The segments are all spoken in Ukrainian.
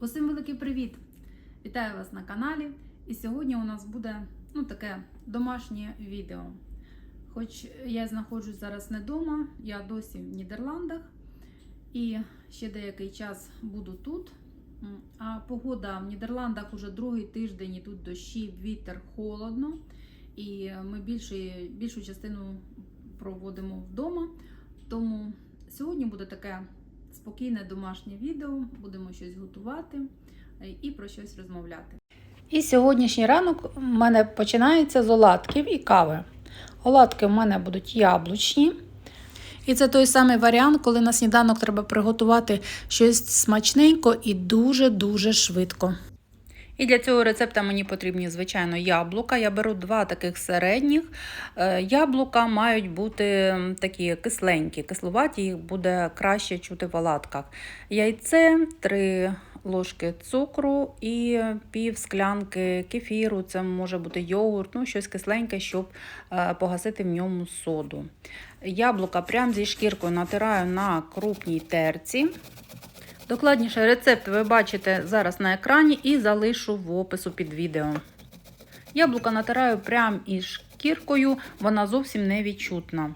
Усім великий привіт! Вітаю вас на каналі. І сьогодні у нас буде ну, таке домашнє відео. Хоч я знаходжусь зараз не вдома, я досі в Нідерландах і ще деякий час буду тут. А погода в Нідерландах уже другий тиждень і тут дощі, вітер, холодно. І ми більше, більшу частину проводимо вдома. Тому сьогодні буде таке спокійне домашнє відео, будемо щось готувати е, і про щось розмовляти. І сьогоднішній ранок у мене починається з оладків і кави. Оладки в мене будуть яблучні. І це той самий варіант, коли на сніданок треба приготувати щось смачненько і дуже-дуже швидко. І для цього рецепта мені потрібні, звичайно, яблука. Я беру два таких середніх. Е, Яблука мають бути такі кисленькі, кислуваті, їх буде краще чути в оладках. Яйце, три ложки цукру і пів склянки кефіру. Це може бути йогурт, ну щось кисленьке, щоб е, погасити в ньому соду. Яблука прямо зі шкіркою натираю на крупній терці. Докладніше рецепт ви бачите зараз на екрані і залишу в опису під відео. Яблука натираю прямо із шкіркою, вона зовсім не відчутна.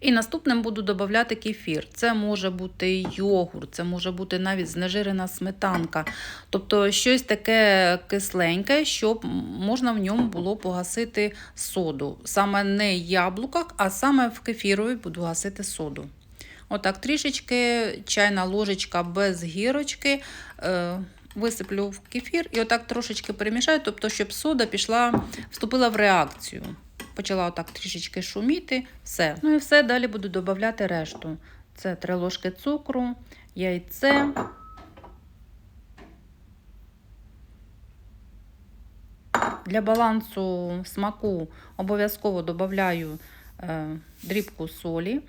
І наступним буду додавати кефір. Це може бути йогурт, це може бути навіть знежирена сметанка. Тобто щось таке кисленьке, щоб можна в ньому було погасити соду. Саме не в яблуках, а саме в кефірові буду гасити соду. Отак, трішечки чайна ложечка без гірочки. Е, висиплю в кефір і отак трошечки перемішаю, тобто, щоб сода пішла, вступила в реакцію. Почала отак трішечки шуміти, все. Ну і все, далі буду додавати решту. Це 3 ложки цукру, яйце. Для балансу смаку обов'язково додаю е, дрібку солі.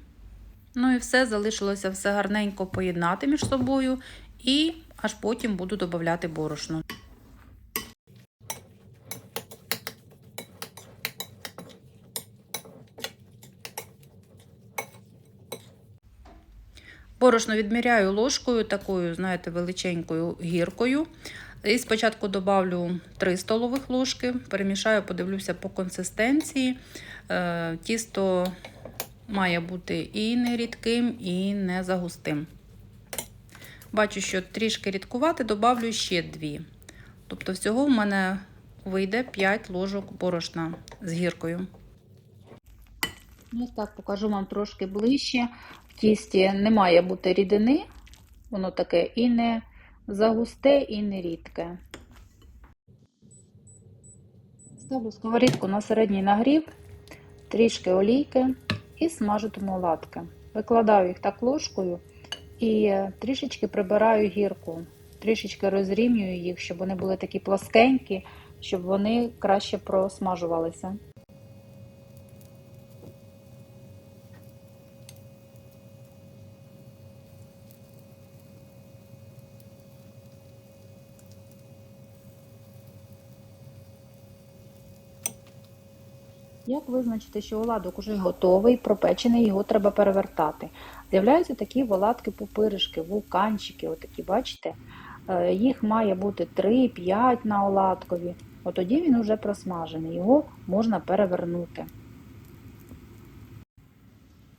Ну і все, залишилося все гарненько поєднати між собою, і аж потім буду додавати борошно. Борошно відміряю ложкою, такою, знаєте, величенькою гіркою. І спочатку добавлю 3 столових ложки, перемішаю, подивлюся по консистенції. Е, Тісто має бути і не рідким, і не загустим. Бачу, що трішки рідкувати, добавлю ще 2. Тобто, всього в мене вийде 5 ложок борошна з гіркою. Ось так покажу вам трошки ближче. В тісті не має бути рідини, воно таке і не загусте, і не рідке. Ставлю сковорідку на середній нагрів, трішки олійки і смажитиму оладки. Викладаю їх так ложкою і трішечки прибираю гірку, трішечки розрівнюю їх, щоб вони були такі пласкенькі, щоб вони краще просмажувалися. Як визначити, що оладок уже готовий, пропечений, його треба перевертати. З'являються такі оладки пупиришки, вулканчики, отакі, бачите? Е, Їх має бути 3-5 на оладкові. От тоді він вже просмажений, його можна перевернути.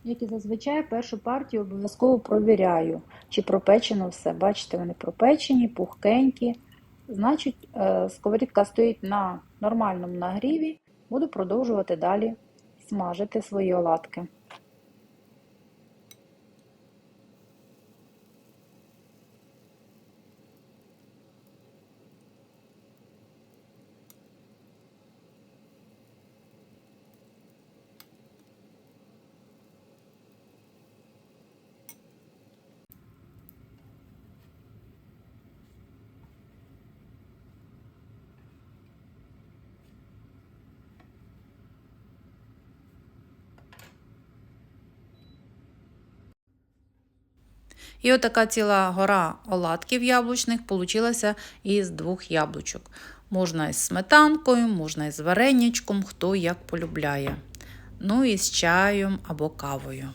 Як і зазвичай, першу партію обов'язково провіряю, чи пропечено все. Бачите, вони пропечені, пухкенькі. Значить, е, сковорідка стоїть на нормальному нагріві. Буду продовжувати далі смажити свої оладки. І отака ціла гора оладків яблучних получилася із двох яблучок. Можна із сметанкою, можна із варенячком, хто як полюбляє. Ну і з чаєм або кавою.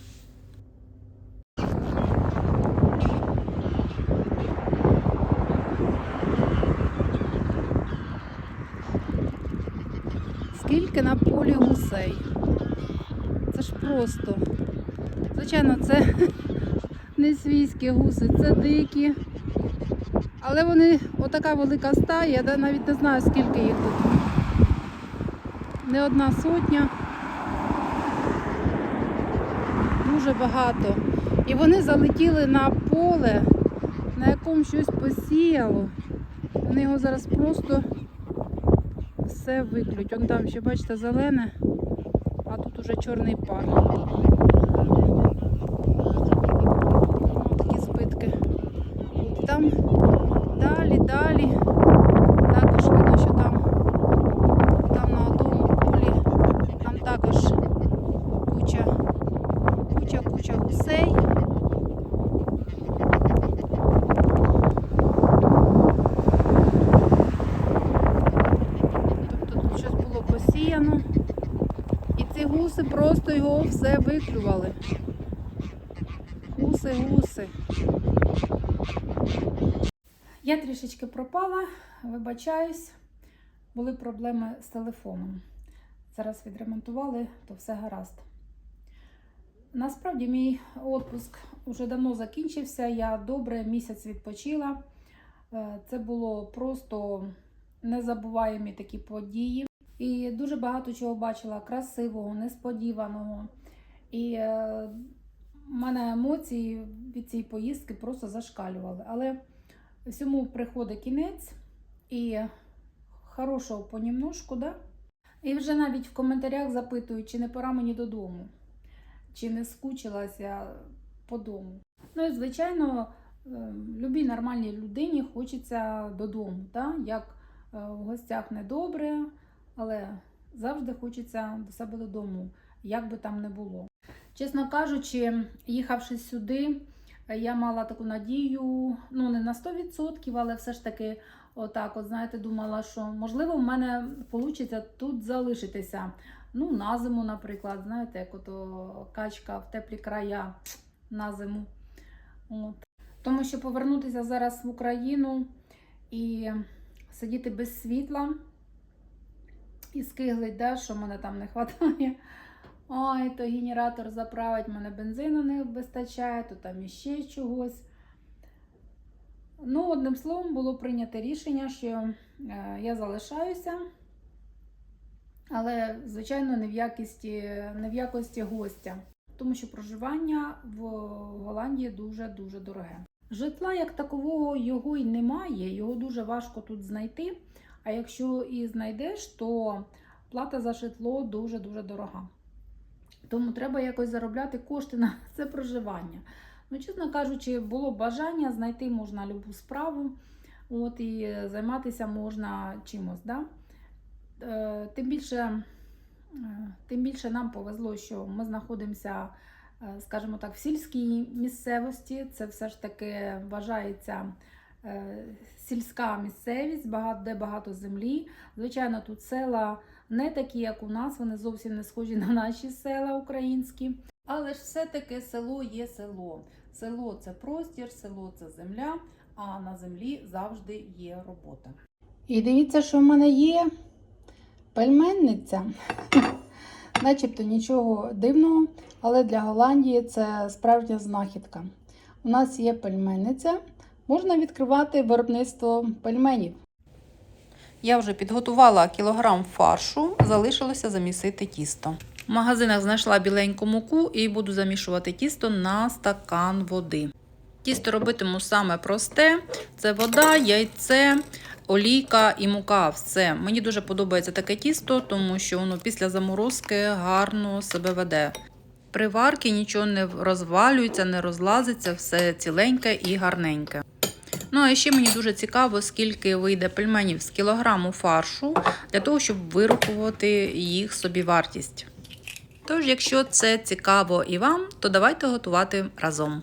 Скільки на полі гусей? Це ж просто. Звичайно, це не свійські гуси, це дикі. Але вони отака велика стая, я навіть не знаю, скільки їх тут. Не одна сотня. Дуже багато. І вони залетіли на поле, на якому щось посіяло. Вони його зараз просто все виклють. Он там ще, бачите, зелене, а тут уже чорний пар. Ось такі збитки. І там далі, далі. Також видно, що там, там на одному полі, там також куча, куча, куча гусей. Тобто тут щось було посіяно. І ці гуси просто його все виклювали. Гуси, гуси. Я трішечки пропала, вибачаюсь, були проблеми з телефоном. Зараз відремонтували, то все гаразд. Насправді мій відпуск вже давно закінчився. Я добре місяць відпочила. Е, Це було просто незабуваємі такі події. І дуже багато чого бачила красивого, несподіваного. І в мене емоції від цієї поїздки просто зашкалювали. Але всьому приходить кінець і хорошого понімножку, да? І вже навіть в коментарях запитують, чи не пора мені додому, чи не скучилася по дому. Ну і звичайно, е, любій нормальній людині хочеться додому. Да? Як е, в гостях недобре, але завжди хочеться до себе додому, як би там не було. Чесно кажучи, їхавши сюди, я мала таку надію, ну не на 100%, але все ж таки, отак, от знаєте, думала, що можливо в мене вийде тут залишитися. Ну, на зиму, наприклад, знаєте, як ото качка в теплі края на зиму. От. Тому що повернутися зараз в Україну і сидіти без світла і скиглить, да, що мене там не вистачає. Ой, то генератор заправить, мене бензину не вистачає, то там іще чогось. Ну, одним словом, було прийнято рішення, що е, я залишаюся, але, звичайно, не в якості, не в якості гостя, тому що проживання в Голландії дуже-дуже дороге. Житла як такового його й немає, його дуже важко тут знайти. А якщо і знайдеш, то плата за житло дуже-дуже дорога. Тому треба якось заробляти кошти на це проживання. Ну, чесно кажучи, було бажання знайти можна любу справу, от, і займатися можна чимось. Да? Е, Тим більше, е, тим більше нам повезло, що ми знаходимося, е, скажімо так, в сільській місцевості. Це все ж таки вважається сільська місцевість, де багато землі. Звичайно, тут села не такі, як у нас, вони зовсім не схожі на наші села українські. Але ж все-таки село є село. Село це простір, село це земля, а на землі завжди є робота. І дивіться, що в мене є пельменниця. Начебто нічого дивного, але для Голландії це справжня знахідка. У нас є пельменниця, можна відкривати виробництво пельменів. Я вже підготувала кілограм фаршу, залишилося замісити тісто. В магазинах знайшла біленьку муку і буду замішувати тісто на стакан води. Тісто робитиму саме просте: це вода, яйце, олійка і мука. Все. Мені дуже подобається таке тісто, тому що воно після заморозки гарно себе веде. При варці нічого не розвалюється, не розлазиться, все ціленьке і гарненьке. Ну, а ще мені дуже цікаво, скільки вийде пельменів з кілограму фаршу для того, щоб вирахувати їх собі вартість. Тож, якщо це цікаво і вам, то давайте готувати разом.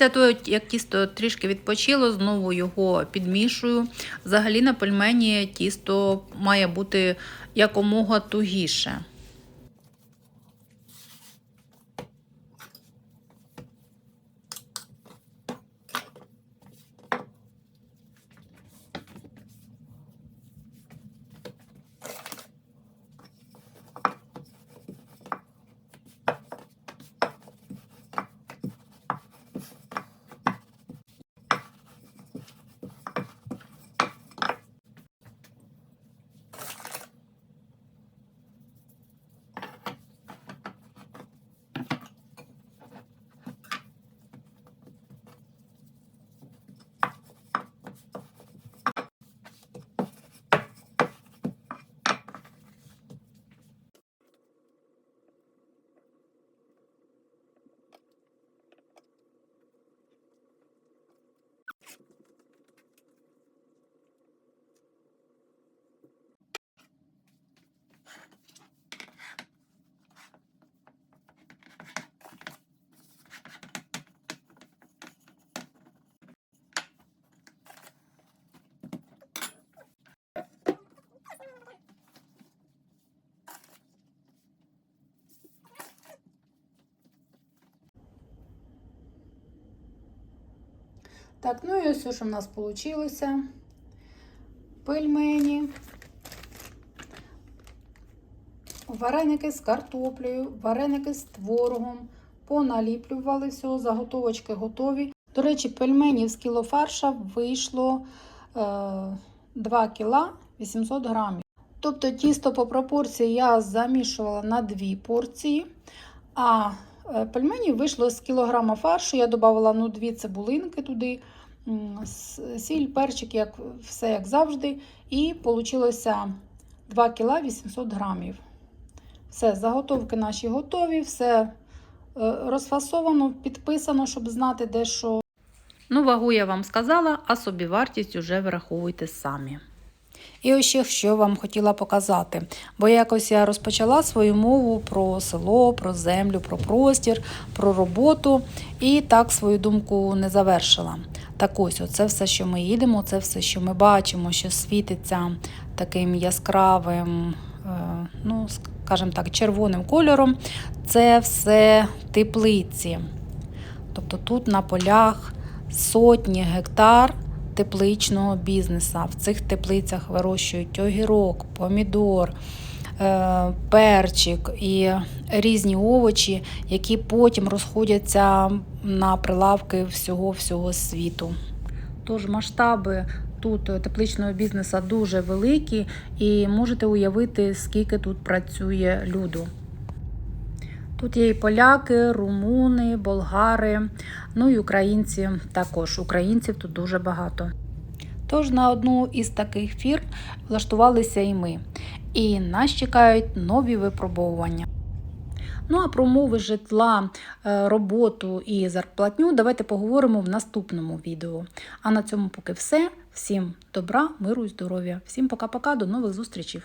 Після того, як тісто трішки відпочило, знову його підмішую. Взагалі на пельмені тісто має бути якомога тугіше. Так, ну і ось що в нас вийшло. Пельмені. Вареники з картоплею, вареники з творогом. Поналіплювали все, заготовочки готові. До речі, пельменів з кіло фарша вийшло е, 2 кіла 800 грамів. Тобто тісто по пропорції я замішувала на дві порції, а пельменів вийшло з кілограма фаршу. Я додавала ну, дві цибулинки туди, сіль, перчик, як, все як завжди. І вийшло 2 кіла 800 грамів. Все, заготовки наші готові, все е, розфасовано, підписано, щоб знати, де що. Ну, вагу я вам сказала, а собі вартість вже враховуйте самі. І ось ще що вам хотіла показати. Бо якось я розпочала свою мову про село, про землю, про простір, про роботу і так свою думку не завершила. Так ось, оце все, що ми їдемо, це все, що ми бачимо, що світиться таким яскравим, е, ну, скажімо так, червоним кольором. Це все теплиці. Тобто тут на полях сотні гектар тепличного бізнесу. В цих теплицях вирощують огірок, помідор, е, перчик і різні овочі, які потім розходяться на прилавки всього-всього світу. Тож масштаби тут тепличного бізнесу дуже великі, і можете уявити, скільки тут працює люду. Тут є і поляки, румуни, болгари, ну і українці також. Українців тут дуже багато. Тож на одну із таких фірм влаштувалися і ми. І нас чекають нові випробовування. Ну а про умови житла, е, роботу і зарплатню давайте поговоримо в наступному відео. А на цьому поки все. Всім добра, миру і здоров'я. Всім пока-пока, до нових зустрічей!